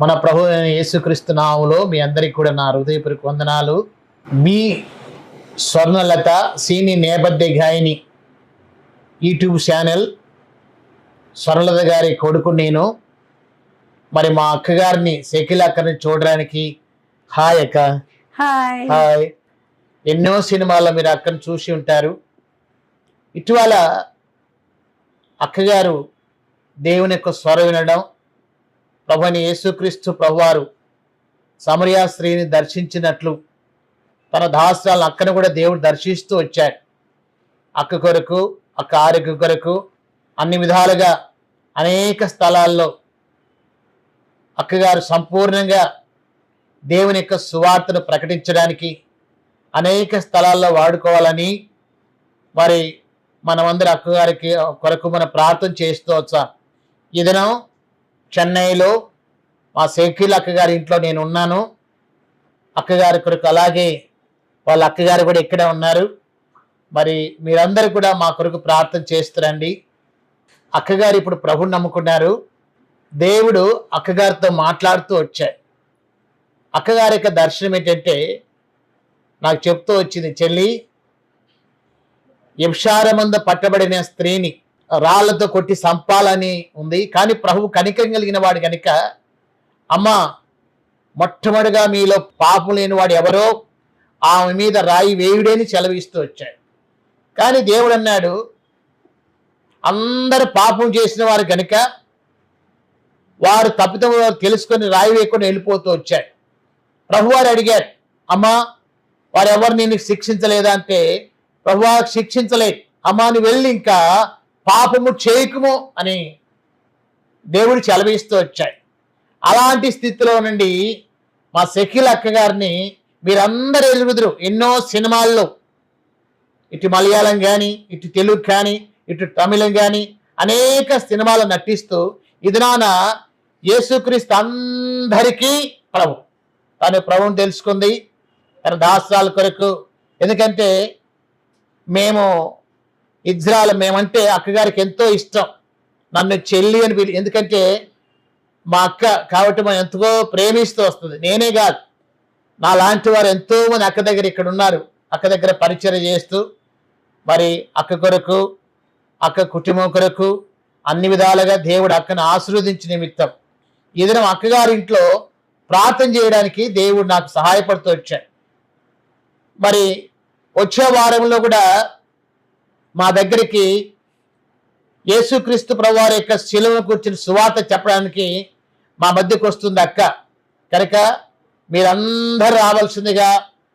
మన ప్రభు యేసుక్రీస్తు నామములో మీ అందరికీ కూడా నా హృదయపూర్వక వందనాలు. మీ స్వర్ణలత సీని నేపథ్య గాయని యూట్యూబ్ ఛానల్ స్వర్ణలత గారి కొడుకు నేను. మరి మా అక్కగారిని సెకిల్ అక్కని చూడడానికి హాయ్ అక్క. హాయ్. ఎన్నో సినిమాల్లో మీరు అక్కను చూసి ఉంటారు. ఇటీవల అక్కగారు దేవుని యొక్క స్వరం వినడం ప్రభుని యేసుక్రీస్తు ప్రభువారు సమరియా స్త్రీని దర్శించినట్లు తన దాస్రాలను అక్కను కూడా దేవుడు దర్శిస్తూ వచ్చాడు. అక్క కొరకు అక్క ఆరోగ్య కొరకు అన్ని విధాలుగా అనేక స్థలాల్లో అక్కగారు సంపూర్ణంగా దేవుని యొక్క సువార్తను ప్రకటించడానికి అనేక స్థలాల్లో వాడుకోవాలని మరి మనమందరం అక్కగారికి కొరకు మనం ప్రార్థన చేస్తూ వచ్చాం. ఈ దినం చెన్నైలో మా సేకీల్ అక్కగారి ఇంట్లో నేను ఉన్నాను. అక్కగారి కొరకు అలాగే వాళ్ళ అక్కగారు కూడా ఇక్కడే ఉన్నారు. మరి మీరందరూ కూడా మా కొరకు ప్రార్థన చేస్తురండి. అక్కగారు ఇప్పుడు ప్రభుని నమ్ముకున్నారు. దేవుడు అక్కగారితో మాట్లాడుతూ వచ్చాడు. అక్కగారి యొక్క దర్శనం ఏంటంటే నాకు చెప్తూ వచ్చింది చెల్లి వ్యభిచారమంద పట్టబడిన స్త్రీని రాళ్ళతో కొట్టి సంపాలని ఉంది. కానీ ప్రభు కనికం కలిగిన వాడు కనుక అమ్మ మొట్టమొదటిగా మీలో పాపం లేని వాడు ఎవరో ఆమె మీద రాయి వేయుడేని సెలవిస్తూ వచ్చాడు. కానీ దేవుడు అన్నాడు అందరు పాపం చేసిన వారు కనుక వారు తప్పితం తెలుసుకొని రాయి వేయకుండా వెళ్ళిపోతూ వచ్చాడు ప్రభువారు అడిగారు అమ్మా వారు ఎవరు నేను శిక్షించలేదా అంటే శిక్షించలేదు. అమ్మా నువ్వు వెళ్ళి ఇంకా పాపము చేయకుము అని దేవుడు చెలవిస్తూ వచ్చాయి అలాంటి స్థితిలో నుండి మా సెకిల్ అక్క గారిని మీరందరూ ఎదుగుదురు ఎన్నో సినిమాల్లో. ఇటు మలయాళం కానీ ఇటు తెలుగు కానీ ఇటు తమిళం కానీ అనేక సినిమాలు నటిస్తూ ఇది నాన్న యేసుక్రీస్తు అందరికీ ప్రభు. తను ప్రభుని తెలుసుకుంది. తన దాస్త్రాల కొరకు. ఎందుకంటే మేము ఇజ్రాయల్ మేమంటే అక్కగారికి ఎంతో ఇష్టం. నన్ను చెల్లి అని పిలి ఎందుకంటే మా అక్క కాబట్టి మనం ఎంతో ప్రేమిస్తూ వస్తుంది. నేనే కాదు. నా లాంటి వారు ఎంతో మంది అక్క దగ్గర ఇక్కడ ఉన్నారు. అక్క దగ్గర పరిచయం చేస్తూ మరి అక్క కొరకు అక్క కుటుంబం కొరకు అన్ని విధాలుగా దేవుడు అక్కను ఆశీర్వదించిన నిమిత్తం. ఈ అక్కగారి ఇంట్లో ప్రార్థన చేయడానికి దేవుడు నాకు సహాయపడుతూ వచ్చాడు. మరి వచ్చే వారంలో కూడా మా దగ్గరికి యేసుక్రీస్తు ప్రభువారి యొక్క శిలువను కూర్చుని సువార్త చెప్పడానికి మా మధ్యకు వస్తుంది అక్క. కనుక మీరందరూ రావాల్సిందిగా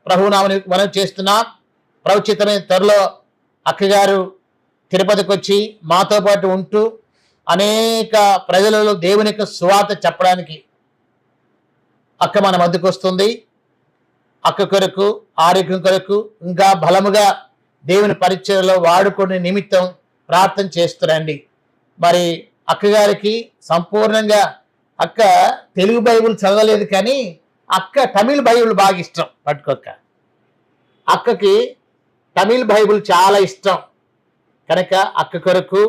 ప్రభునామని మనం చేస్తున్నాం. ప్రభుచితమైన త్వరలో అక్కగారు తిరుపతికి వచ్చి మాతో పాటు ఉంటూ అనేక ప్రజలలో దేవుని యొక్క సువార్త చెప్పడానికి అక్క మన మధ్యకు వస్తుంది. అక్క కొరకు ఆరోగ్యం కొరకు ఇంకా బలముగా దేవుని పరిచయలో వాడుకునే నిమిత్తం ప్రార్థన చేస్తురండి. మరి అక్కగారికి సంపూర్ణంగా అక్క తెలుగు బైబిల్ చదవలేదు కానీ అక్క తమిళ్ బైబిల్ బాగా ఇష్టం పట్టుకొక్క. అక్కకి తమిళ్ బైబిల్ చాలా ఇష్టం. కనుక అక్క కొరకు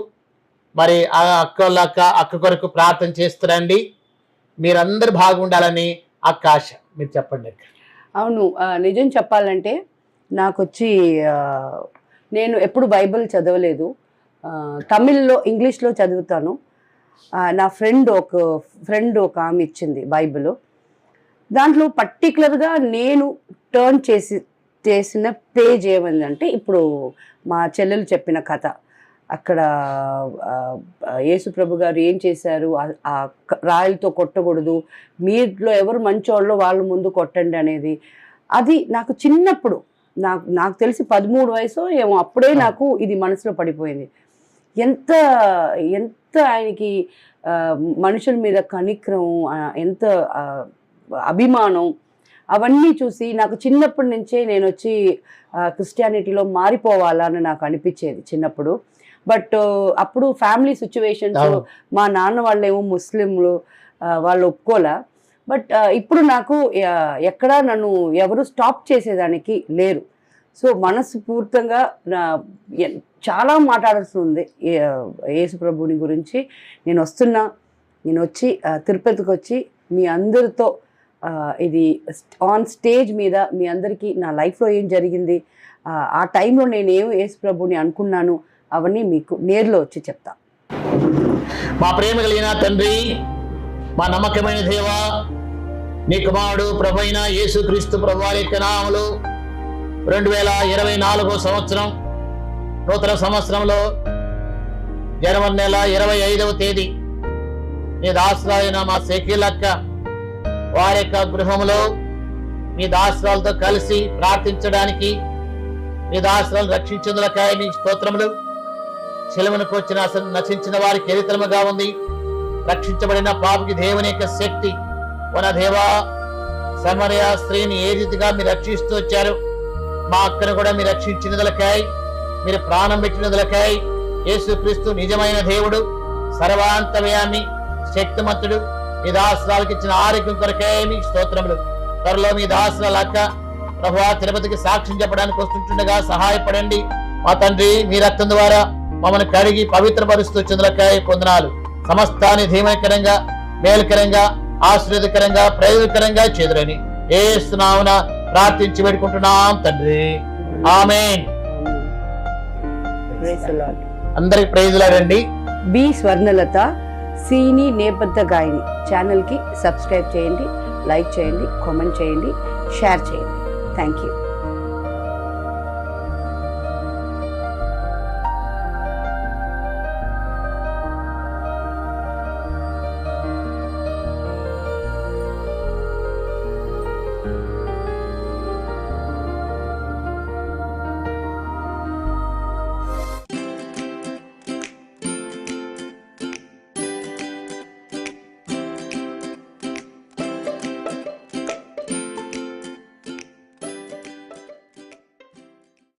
మరి ఆ అక్క వాళ్ళ అక్క అక్క కొరకు ప్రార్థన చేస్తురండి. మీరందరూ బాగుండాలని అక్క ఆశ. మీరు చెప్పండి అక్క. అవును నిజం చెప్పాలంటే నాకు వచ్చి నేను ఎప్పుడు బైబిల్ చదవలేదు. తమిళ్ళో ఇంగ్లీష్లో చదువుతాను. నా ఫ్రెండ్ ఒక ఫ్రెండ్ ఒక ఆమె ఇచ్చింది బైబిల్. దాంట్లో పర్టికులర్గా నేను టర్న్ చేసి చేసిన పేజ్ ఏమైందంటే ఇప్పుడు మా చెల్లెలు చెప్పిన కథ. అక్కడ యేసుప్రభు గారు ఏం చేశారు? ఆ- రాయలతో కొట్టకూడదు. మీలో ఎవరు మంచోళ్ళో వాళ్ళు ముందు కొట్టండి అనేది. అది నాకు చిన్నప్పుడు నాకు నాకు తెలిసి పదమూడు వయసు ఏమో అప్పుడే నాకు ఇది మనసులో పడిపోయింది. ఎంత ఎంత ఆయనకి మనుషుల మీద కనిక్రం ఎంత అభిమానం అవన్నీ చూసి నాకు చిన్నప్పటి నుంచే నేను వచ్చి క్రిస్టియానిటీలో మారిపోవాలా అని నాకు అనిపించేది చిన్నప్పుడు. బట్ అప్పుడు ఫ్యామిలీ సిచ్యువేషన్స్. మా నాన్న వాళ్ళేమో ముస్లింలు వాళ్ళు ఒప్పుకోలే. బట్ ఇప్పుడు నాకు ఎక్కడా నన్ను ఎవరు స్టాప్ చేసేదానికి లేరు. సో మనస్ఫూర్తంగా నా చాలా మాట్లాడాల్సి ఉంది యేసు ప్రభుని గురించి. నేను వస్తున్నా నేను వచ్చి తిరుపతికి వచ్చి మీ అందరితో ఇది ఆన్ స్టేజ్ మీద మీ అందరికీ నా లైఫ్లో ఏం జరిగింది ఆ, టైంలో నేను యేసు ప్రభుని అనుకున్నాను అవన్నీ మీకు నేరులో వచ్చి చెప్తా. మా ప్రేమ కలిగిన తండ్రి మా నమ్మకమైన దేవా నీ కుమారుడు ప్రభైన యేసుక్రీస్తు ప్రభువారి రెండు వేల ఇరవై నాలుగో సంవత్సరం నూతన సంవత్సరంలో జనవరి నెల ఇరవై ఐదవ తేదీ మీ దాసరాయన మా శకీలక్క వారి యొక్క గృహంలో మీ దాసరాలతో కలిసి ప్రార్థించడానికి మీ దాసరాలను రక్షించేందులకాయ మీ స్తోత్రములు. శిలమునకు వచ్చిన నశించిన వారికి చరిత్రముగా ఉంది. రక్షించబడిన పాపకి దేవుని యొక్క శక్తి దేవా సమరయ స్త్రీని ఏ రీతిగా మీరు రక్షిస్తూ వచ్చారు? మా అక్కను కూడా మీరు రక్షించినదులకై మీరు ప్రాణం పెట్టినదులకై యేసుక్రీస్తు నిజమైన దేవుడు సర్వాంతమయాన్ని శక్తిమంతుడు మీ దాసరాలకు ఇచ్చిన ఆరోగ్యం కొరకే మీ స్తోత్రములు. త్వరలో మీ దాసరాల అక్క ప్రభు తిరుపతికి సాక్ష్యం చెప్పడానికి వస్తుంటుండగా సహాయపడండి. మా తండ్రి మీ రక్తం ద్వారా మమ్మల్ని కడిగి పవిత్రపరుస్తూ చంద్రకాయ పొందనాలు సమస్తాన్ని ధీమకరంగా మేలుకరంగా ఆశ్రదకరంగా ప్రయోజకరంగా చేదురని ఏ స్నావున ప్రార్థించి పెట్టుకుంటున్నాం తండ్రి. Lord. అందరికి ప్రైజులాడండి బి స్వర్ణలత సీని నేపథ్య గాయని ఛానల్కి సబ్స్క్రైబ్ చేయండి లైక్ చేయండి కామెంట్ చేయండి షేర్ చేయండి. Thank you